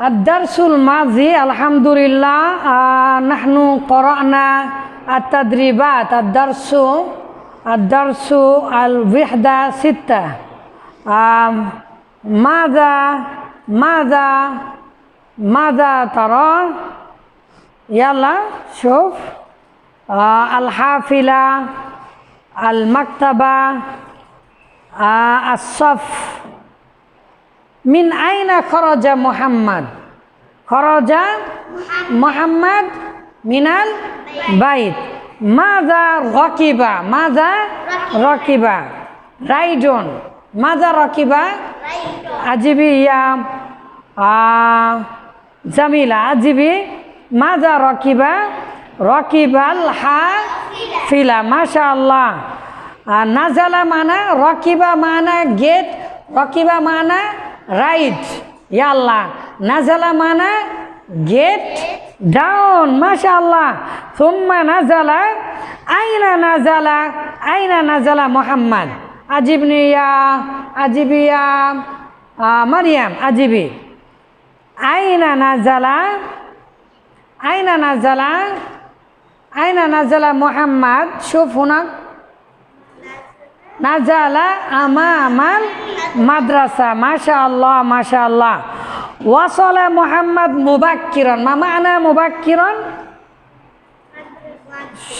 الدرس الماضي الحمد لله آه نحن قرأنا التدريبات الدرس الدرس الوحدة ستة. آه ماذا ماذا ماذا ترى؟ يلا شوف. آه الحافلة المكتبة الصف. মিন আইনা খরজা মোহাম্মদ? খরজা মোহাম্মদ মিনাল বাইত। মাজা রকিবা? মাজা রকিবা? রাইডন মাজা রকিবা? আজিবি ইয়া জামিলা। আজিবি মাজা রকিবা? রকিবাল হা ফিলা মাশা আল্লাহ নাজালা মানা, রকিবা মানা গেট, রকিবা মানা রাইট ইয়া আল্লাহ নাজালা মানা গেট ডাউন মাশা আল্লাহ সোম্মা নাজালা আইনা নাজালা আইনা নাজালা মোহাম্মদ আজিব নিয়া আজিবিয়া মারিয়াম আজিবি আইনা নাজালা আইনা নাজালা আইনা নাজালা মোহাম্মদ সুফুনা নাজালা আমা আমার মাদ্রাসা মাশা আল্লাহ মাশা আল্লাহ ওয়াসলা মোহাম্মদ মুবাক্কিরন। মামা আনা মুবাক্কিরন?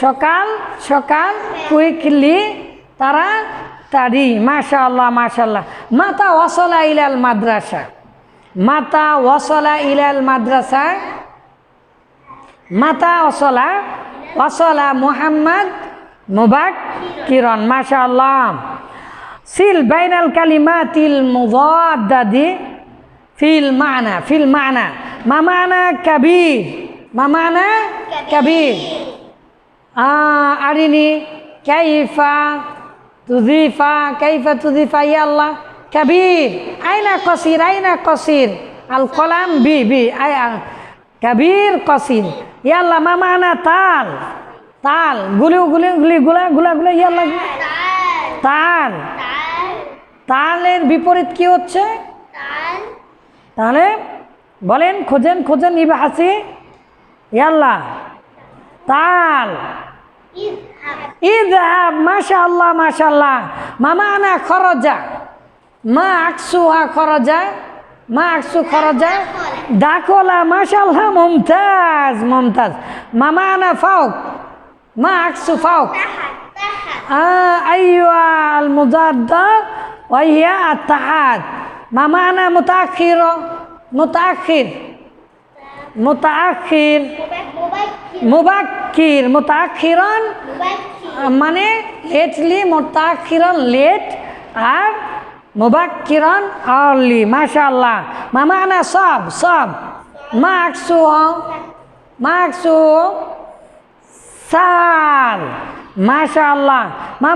সকাল সকাল, কুইকলি তারা তারি মাশা আল্লাহ মাশা আল্লাহ মাতা ওয়াসলা ইলাল মাদ্রাসা। মাতা ওয়াসলা ইলাল মাদ্রাসা। মাতা ওসলা ওয়াসলা মুহাম্মদ মুবাক কিরণ মাশাআল্লাহ। সিল বাইনাল কালিমাতিল মুদাদ্দাদি ফিল মানা ফিল মানা। মা মানা কাবীর, মা মানা কাবীর। আরিনি, কাইফা তুদিফা কাইফা তুদিফা ইয়া আল্লাহ, কাবীর। আইনা কসির আইনা কসির। আল কলাম বি বি, আই কাবীর কসির। ইয়া আল্লাহ, মা মানা তাল। তাল। গুলি গুলি গুলি, গুলা গুলা গুলা ইয়াল্লা তাল। তালের বিপরীত কি হচ্ছে? তাহলে বলেন খোঁজেন খোঁজেন ইবা হাসি ইয়াল্লা তাল। ইজহাব মাশাল্লাহ মাশাল্লাহ মামা আনা খরজা। মা আকসু হা খরজা। মা আকসু খরজা। দাকলা মাশাল্লাহ মমতাজ মমতাজ। মামা আনা ফাউক মা আকসু ফাউক আইয়াল আল মুজাদ্দা। وهي التحاد ما معنى متأخر متأخر متأخر مبكر متأخرا মানে লেটলি মোতাক্ষিরন লেট আর মুবাক্কিরন আর্লি মাশাআল্লাহ মামা আনা সব সব মা আকসু মা আকসু سال ما شاء الله ما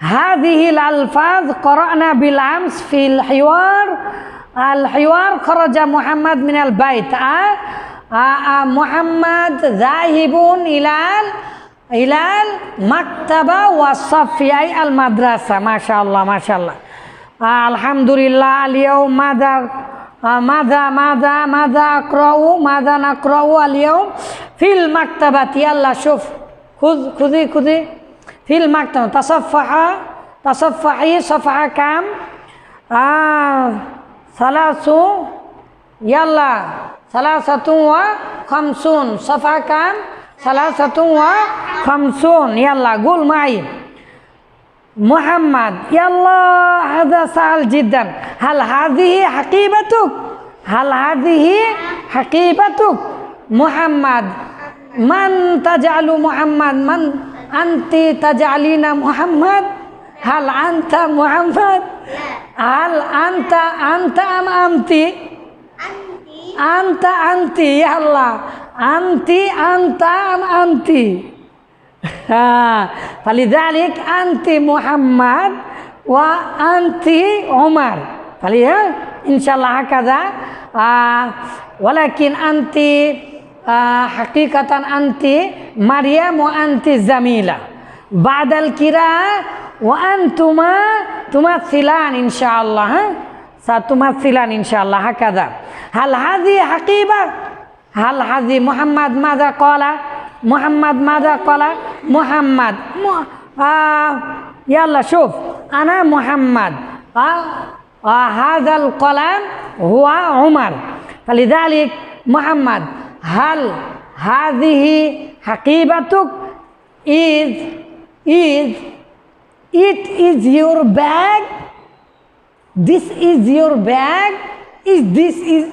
هذه الألفاظ قرأنا بالأمس في الحوار. الحوار خرج محمد من البيت. آه آه محمد ذاهب إلى إلى المكتبة والصف أي المدرسة. ما شاء الله ما شاء الله. آه الحمد لله اليوم ماذا ماذا ماذا ماذا أقرأ ماذا نقرأ اليوم؟ في المكتبة. يلا شوف. خذ خذي خذي. ফিল মাকতানো তাসাফাহা তাসাফাহি সফাহা কাম সালাসু, ইয়াল্লা, সালাসাতু ওয়া খামসুন সফা কাম, সালাসাতু ওয়া খামসুন, ইয়াল্লা, গুল মাই। মুহাম্মদ, ইয়াল্লা হাদা সাল জিদ্দান, হাল হাদিহি হাকিবাতুক, হাল হাদিহি হাকিবাতুক। মুহাম্মদ, মান তাজালু মুহাম্মদ, মান আন্তি তাজ আলিনা মোহাম্মদ? হাল আন্তা মোহাম্মদ? হাল আন্তা আন্তা আম আমতি? আন্তা আন্তি আল্লাহ। আন্তি আন্তা আম আন্তি হ্যাঁ ফালিদালিক আন্তি মোহাম্মদ ওয়া আন্তি ওমার। ফালি হ্যাঁ ইনশাল্লাহ কাদা ওয়ালাকিন আন্তি হাকিকাতান আন্তি মারিয়াম ও আন্তি জামিলা। বাদাল কিরা, ও আন তুমা তোমার ছিলান ইনশাআল্লাহ হ্যাঁ? স্যার তোমার ছিলান ইনশাআল্লাহ, হাকাদা। হাল হাজি হাকিবা, হাল হাজি মোহাম্মদ মাজা কলা মোহাম্মদ মাজা কলা মোহাম্মদ ইয়াল্লা শুভ, আনা মোহাম্মদ হাজাল কলাম হুয়া উমার। তাহলে জালিক Mohammad هل هذه حقيبتك is is it is your bag this is your bag is this is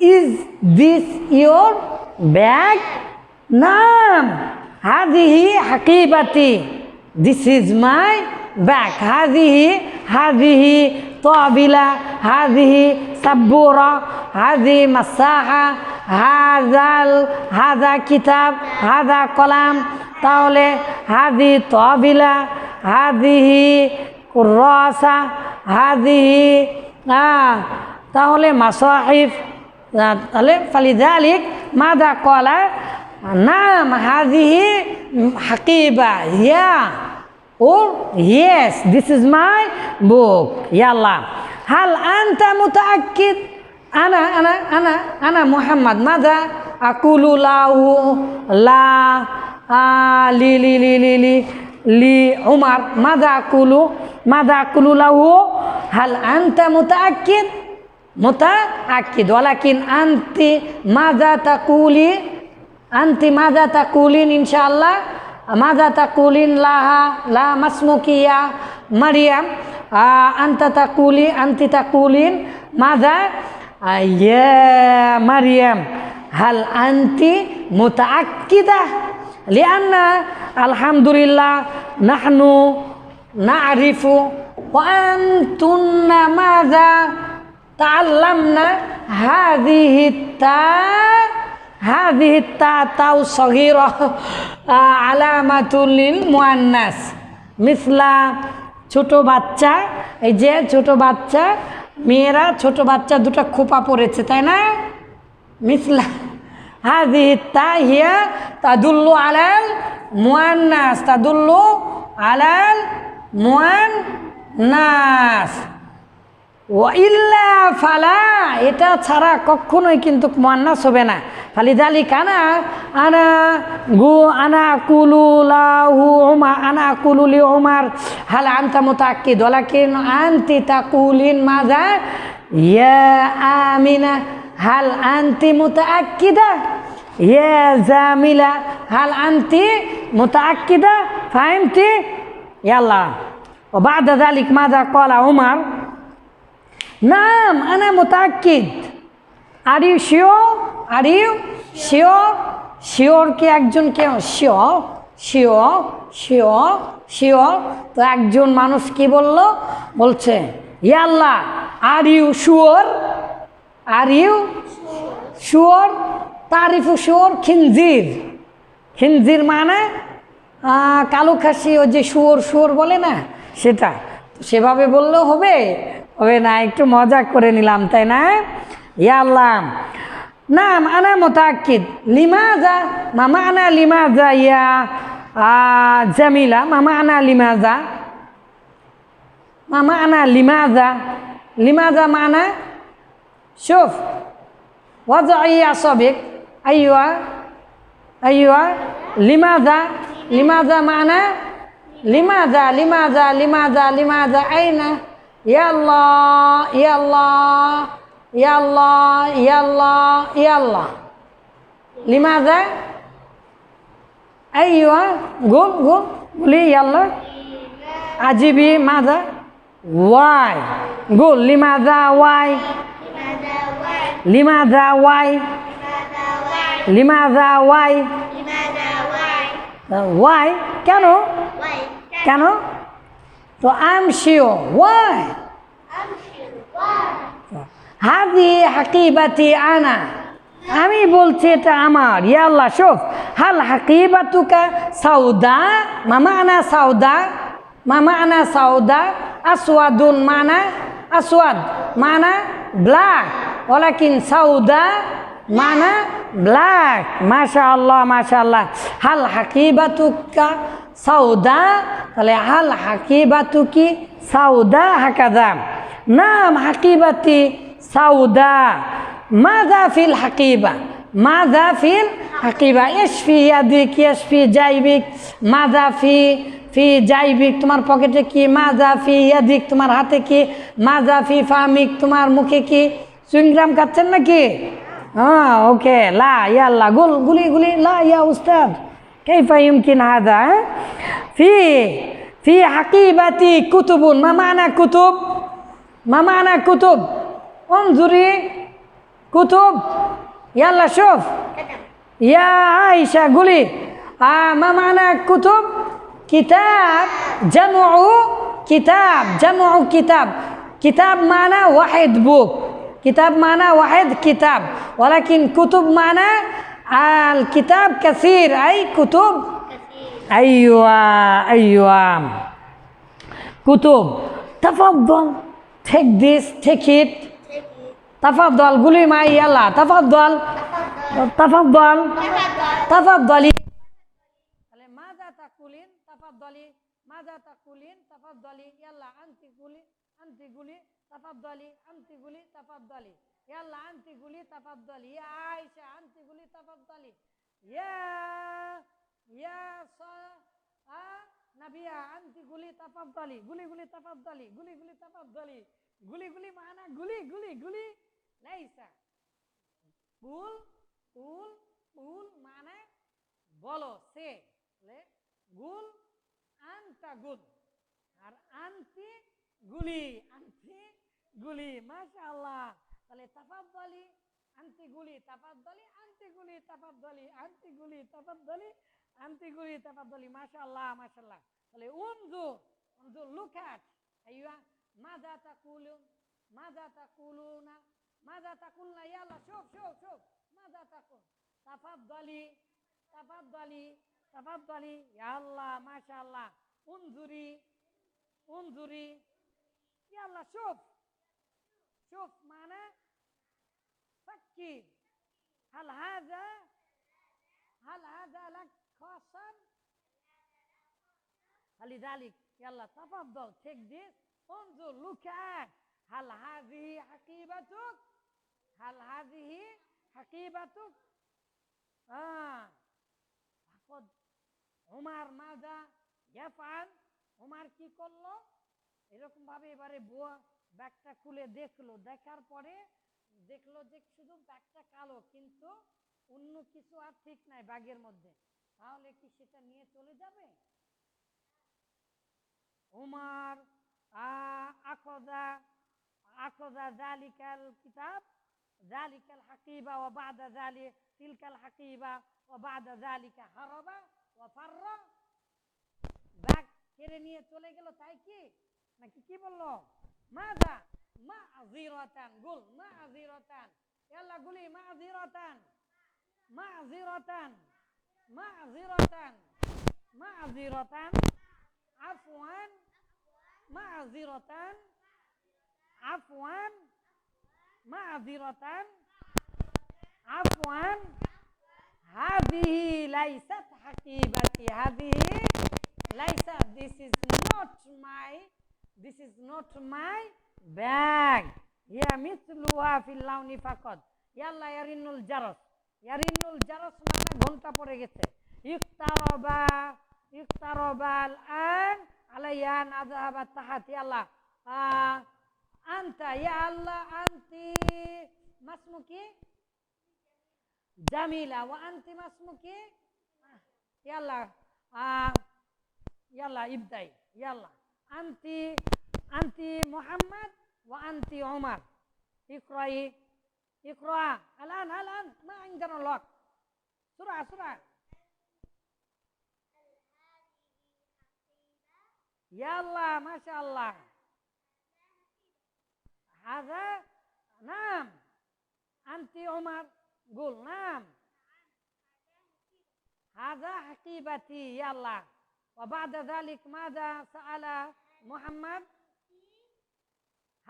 is this your bag نعم هذه حقيبتي this is my bag هذه هذه طابلة هذه سبورة هذه مساحة হাজাল, হাজা কিতাব, হাজা কলাম, তাহলে হাদি তহবিলা হাদিহি রসা হাদিহি তাহলে মাসাহিফ তাহলে ফালিদা আলিক মাদা কলা, নাম হাদিহি হাকিবা ইয়া ও yes this is my book ইয়াল্লা হাল আন্তা মুতাক্কিদ আনা আনা আনা আনা মোহাম্মদ, মাদা আকুলু লাউ, লা লি লি লি লি লি লি, উমার, মাদা আকুলু মাদা আকুলু লাউ, হাল আনতা মোতা আকিদ মোতা আকিদ কিন আনতি মাদা তা কুলি আনতি মাদা তা কুলিন ইনশাআল্লাহ, মাদা তা কুলিন লাহা, লা মাসমুকিয়া, মারিয়াম আন্তা তাকুলি, আন্তি তাকুলিন, মাদা Ayya Maryam hal anti mutaakkidah lianna alhamdulillah nahnu na'rifu wa antunna maza. ta'allamna hadhihi ta hadhihi ta tau saghira ah, alamatul lil muannas misla ছোট বাচ্চা এই যে ছোট বাচ্চা মেয়েরা, ছোট বাচ্চা দুটা খোপা পড়েছে, তাই না? মিসলা হাজি তা হিয়া তাদুল্লু আলাল মোয়ান্নাস, তাদুল্লু আলাল মোয়ান নাস ওয়াইল্লা ফালা, এটা ছাড়া কখনোই কিন্তু মান্নাস হবে না। ফালি দালি কানা আনা গু, আনা কুলু লাহু ওমা আনা কুলুলি ওমার হাল আনতা মোতাক্কি দলাকিন আনতি তাকুলিন মাজা ইয়া আমিনা, হাল আনতি মুতাক্কিদা, ইয়া জামিলা, হাল আনতি মুতাক্কিদা ফাইমতি ইয়াল্লা ও বাদা দালিক মাজা কলা ওমার نعم أنا متأكد are you sure are you sure sure কি একজন কে শিওর শিওর শিওর শিওর তো একজন মানুষ কি বলল বলছে ইয়াল্লাহ are you sure are you sure তারিফু sure খিনজির খিনজির মানে আহ, কালো খাসি ও যে শুয়োর শুয়োর বলে না সেটা তো সেভাবে বললেও হবে হবে না একটু মজা করে নিলাম তাই না ইয়া আল্লাহ নাম আনা মোতাক্কিদ লিমাজা মামা আনা লিমাজা ইয়া আহ, জামিলা মামা আনা লিমাজা মামা আনা লিমাজা লিমাজা মানা شوف وضعي أصابعك أيوة أيوة لماذا لماذا معنى لماذا لماذا لماذا لماذا أين ইয়াল্লাহ ইয়াল্লাহ ইয়াল্লাহ ইয়াল্লাহ ইয়াল্লাহ লিমাজা? এই গুম গুম বলি ইয়াল্লাহ আজিবি মাজা? ওয়াই গুল লিমাজা ওয়াই। লিমাজা ওয়াই। লিমাজা ওয়াই। ওয়াই কেন? কেন? তো আই এম শিওর ওয়াই হাদি হাকিবাতি আনা আমি বলছি এটা আমার ইয়া আল্লাহ শোফ হাল হাকিবাতুকা সাউদা মামা আনা সাউদা মামা আনা সাউদা আসওয়াদুন মানা আসওয়াদ মানা ব্ল্যাক ওলাকিন সাউদা মানা ব্ল্যাক মাশা আল্লাহ মাশা আল্লাহ হাল হাকিবাতুকা সাউদা, তাহলে হাল হাকিবাতু কি সাউদা হাকাদা। নাম হাকিবাতি সাউদা। মাদা ফিল হাকিবা? মাদা ফিল হাকিবা? এসফি ইয়াদিক এসফি জাইবিক মাদা ফি ফি জাইবিক তোমার পকেটে কি? মাজা ফি ইয়াদিক, তোমার হাতে কি? মাজা ফি ফামিক, তোমার মুখে কি? চুইংগ্রাম খাচ্ছেন নাকি? হ্যাঁ ওকে, লা ইয়া আল্লাহ, গুল, গুলি গুলি, লা ইয়া উস্তাদ। كيف يمكن هذا ها؟ في في حقيبة كتب ما معنى كتب ما معنى كتب انظري كتب يلا شوف يا عائشة قولي آه ما معنى كتب كتاب جمع كتاب جمع كتاب كتاب معنى واحد بوك كتاب معنى واحد كتاب ولكن كتب معنى আল কিতাব কাসির, আই কুতুব? আইয়া আইয়াম কুতুব, তাফাদ্দল টেক দিস টেক ইট তাফাদ্দল, গুলি মা ইয়ালা তাফাদ্দল। তাফাদ্দল, তাফাদ্দলি। তাহলে মাজা তাকুলিন তাফাদ্দলি। মাজা তাকুলিন তাফাদ্দলি। ইয়ালা আনতি গুলি আনতি গুলি, তাফাদ্দলি, আনতি গুলি, তাফাদ্দলি। ইয়াল্লা, আনতি গুলি তাফাদ্দালি। ইয়া আয়েশা, আনতি গুলি তাফাদ্দালি। ইয়া ইয়া সা, আ, নাবিয়া, আনতি গুলি তাফাদ্দালি। গুলি গুলি গুলি গুলি তাফাদ্দালি। গুলি গুলি মানা, গুলি গুলি গুলি। লাইসা। কুল কুল কুল মানে বলো, সে। গুল, আনতা গুল। আর আনতি গুলি আনতি গুলি, মাশাআল্লাহ। তাহলে তাফাদ্দালি আনতি গুলি তাফাদ্দালি আনতি গুলি তাফাদ্দালি আনতি গুলি তাফাদ্দালি আনতি গুলি তাফাদ্দালি মাশাআল্লাহ মাশাআল্লাহ তাহলে উনজুর উনজুর লুক অ্যাট আইয়া মাযা তাকুলুন মাযা তাকুলুনা মাযা তাকুলনা ইয়াল্লা শুফ শুফ শুফ মাযা তাকুল তাফাদ্দালি تفضلي تفضلي يا الله ما شاء الله انظري انظري يلا شوف شوف معنا فكي هل هذا هل هذا لك خاصا فلذلك يلا تفضل take this انظر look at هل هذه حقيبتك هل هذه حقيبتك آه فقد উমার মাজা ইয়াফাল উমার কি করলো এরকম ভাবে এবারে বুয়া ব্যাগটা খুলে দেখলো দেখার পরে দেখল যে শুধু ব্যাগটা কালো, কিন্তু অন্য কিছু আর ঠিক নাই ব্যাগের মধ্যে। তাহলে কি সেটা নিয়ে চলে যাবে? উমার আখদা জালিকাল কিতাব, জালিকাল হাকিবা ও বাদা জালি, তিলকাল হাকিবা ও বাদা জালিকা হারবা ও ফাররা। ব্যাগ কেড়ে নিয়ে চলে গেল, তাই কি? নাকি কি বলল? মাদা ma'ziratan gul ma'ziratan. Yalla guli ma'ziratan. Ma'ziratan ma'ziratan. Ma'ziratan afwan. Ma'ziratan afwan. Ma'ziratan afwan. Hadhihi laysat haqibati hadhihi laysat this is not my this is not my bag. ইয়া মিসলুহা ফিল লাউনি ফাকত ইয়াল্লা ইয়ারিনুল জারস। ইয়ারিনুল জারস মানে ঘণ্টা পড়ে গেছে। ইফতারবা ইফতারবাল আন আলাইয়ান আযহাবা তাহাত। ইয়াল্লা আনতা, ইয়া আল্লাহ, আনতি মাসমুকি জামিলা, ওয়া আনতি মাসমুকি ইয়াল্লা ইয়াল্লা, ইবদাই, ইয়াল্লা, আনতি أنت محمد وأنت عمر. اقرأي. اقرأ. الآن الآن؟ ما عندنا وقت سرعة سرعة. يلا ما شاء الله. هذا نعم. أنت عمر. قول نعم. هذا حقيبتي. يلا. وبعد ذلك ماذا سأل محمد؟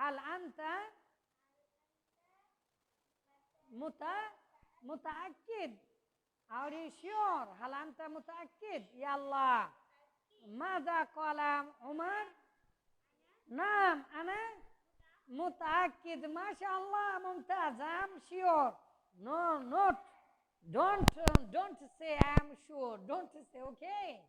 Hal anta muta mutaakid. Are you sure? Hal anta mutaakid? Ya Allah. Mada qala Umar? nam ana mutaakid. MashaAllah, mumtaz. I'm sure. No, not. Don't, don't say I'm sure. Don't say, okay?